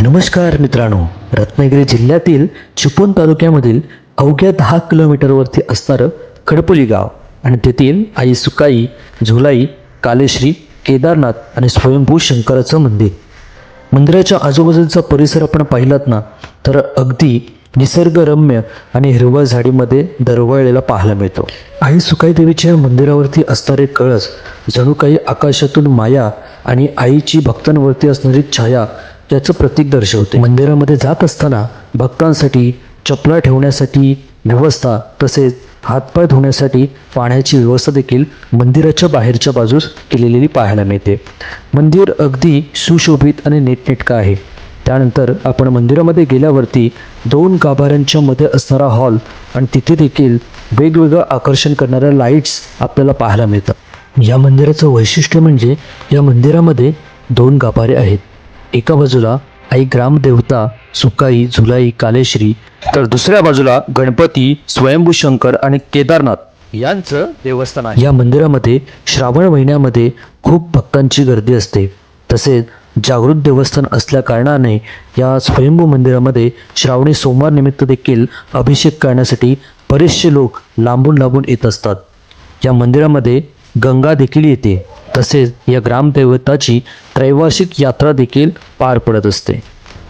नमस्कार मित्रांनो रत्नागिरी जिल्ह्यातील चिपळूण तालुक्यामधील अवघ्या दहा किलोमीटरवरती असणारं खडपोली गाव आणि तेथील आई सुकाई झुलाई कालेश्री केदारनाथ आणि स्वयंभू शंकराचं मंदिर. मंदिराच्या आजूबाजूचा परिसर आपण पाहिलात ना तर अगदी निसर्गरम्य आणि हिरवळ झाडीमध्ये दरवळलेला पाहायला मिळतो. आई सुकाई देवीच्या मंदिरावरती असणारे कळस जणू काही आकाशातून माया आणि आईची भक्तांवरती असणारी छाया याचं प्रतीक दर्शवते. मंदिरामध्ये जात असताना भक्तांसाठी चपला ठेवण्यासाठी व्यवस्था तसेच हातपाय धुण्यासाठी पाण्याची व्यवस्था देखील मंदिराच्या बाहेरच्या बाजूस केलेली पाहायला मिळते. मंदिर अगदी सुशोभित आणि नीटनेटकं आहे. त्यानंतर आपण मंदिरामध्ये गेल्यावरती दोन गाभाऱ्यांच्या मध्ये असणारा हॉल आणि तिथे देखील वेगवेगळं आकर्षण करणाऱ्या लाईट्स आपल्याला पाहायला मिळतात. या मंदिराचं वैशिष्ट्य म्हणजे या मंदिरामध्ये दोन गाभारे आहेत. एका बाजूला आई ग्रामदेवता सुकाई झुलाई कालेश्री तर दुसऱ्या बाजूला गणपती स्वयंभू शंकर आणि केदारनाथ यांचं देवस्थान आहे. या मंदिरामध्ये श्रावण महिन्यामध्ये खूप भक्तांची गर्दी असते. तसेच जागृत देवस्थान असल्या कारणाने या स्वयंभू मंदिरामध्ये श्रावणी सोमवार निमित्त देखील अभिषेक करण्यासाठी बरेचसे लोक लांबून लांबून येत असतात. या मंदिरामध्ये गंगा देखील येते. तसेच या ग्रामदेवताची त्रैवार्षिक यात्रा देखील पार पडत असते.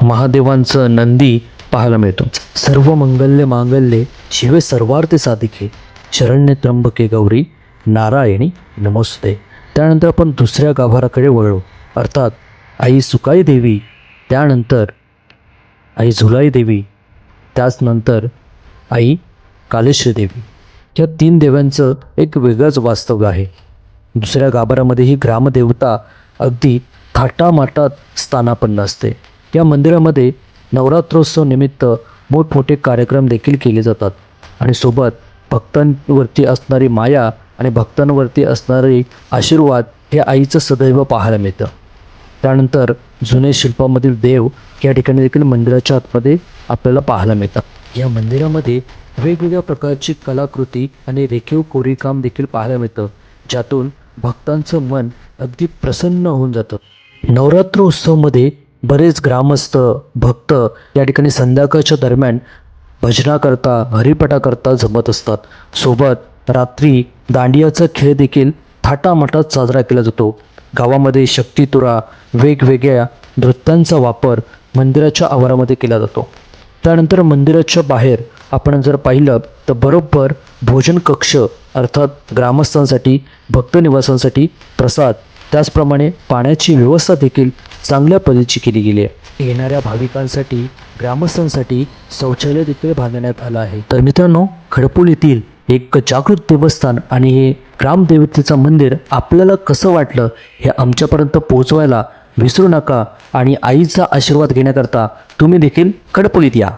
महादेवांचं नंदी पाहायला मिळतो. सर्व मंगल्य मांगल्ये शिवे सर्वार्थ साधिके. शरण्य त्र्यंबके गौरी नारायणी नमोस्ते त्यानंतर आपण दुसऱ्या गाभाराकडे वळलो अर्थात आई सुकाई देवी त्यानंतर आई झुलाई देवी त्याचनंतर आई कालेश्वरी देवी. या तीन देवांचं एक वेगळंच वास्तव आहे. दुसऱ्या गाभारामध्ये ही ग्रामदेवता अगदी थाटामाटात स्थानापन्न असते. या मंदिरामध्ये नवरात्रोत्सव निमित्त मोठमोठे कार्यक्रम देखील केले जातात आणि सोबत भक्तांवरती असणारी माया आणि भक्तांवरती असणारे आशीर्वाद हे आईचं सदैव पाहायला मिळतं. त्यानंतर जुने शिल्पामधील देव या ठिकाणी देखील मंदिराच्या आतमध्ये आपल्याला पाहायला मिळतात. या मंदिरामध्ये वेगवेगळ्या प्रकारची कलाकृती आणि रेखीव कोरीकाम देखील पाहायला मिळतं. ज्यातून भक्तांचं मन अगदी प्रसन्न होऊन जातं. नवरात्र उत्सवमध्ये बरेच ग्रामस्थ भक्त या ठिकाणी संध्याकाळच्या दरम्यान भजनाकरता हरिपाठाकरता जमत असतात. सोबत रात्री दांडियाचा खेळ देखील थाटामाटात साजरा केला जातो. गावामध्ये शक्तितुरा वेगवेगळ्या नृत्यांचा वापर मंदिराच्या आवारामध्ये केला जातो. त्यानंतर मंदिराच्या बाहेर आपण जर पाहिलं तर बरोबर भोजन कक्ष अर्थात ग्रामस्थांसाठी भक्त निवासांसाठी प्रसाद त्याचप्रमाणे पाण्याची व्यवस्था देखील चांगल्या पद्धतीची केली गेली आहे. येणाऱ्या भाविकांसाठी ग्रामस्थांसाठी शौचालय देखील बांधण्यात आलं आहे. तर मित्रांनो खडपूल येथील एक जागृत देवस्थान आणि हे ग्रामदेवतेचं मंदिर आपल्याला कसं वाटलं हे आमच्यापर्यंत पोहोचवायला विसरू नका आणि आईचा आशीर्वाद घेण्याकरता तुम्ही देखील खडपुलीत या.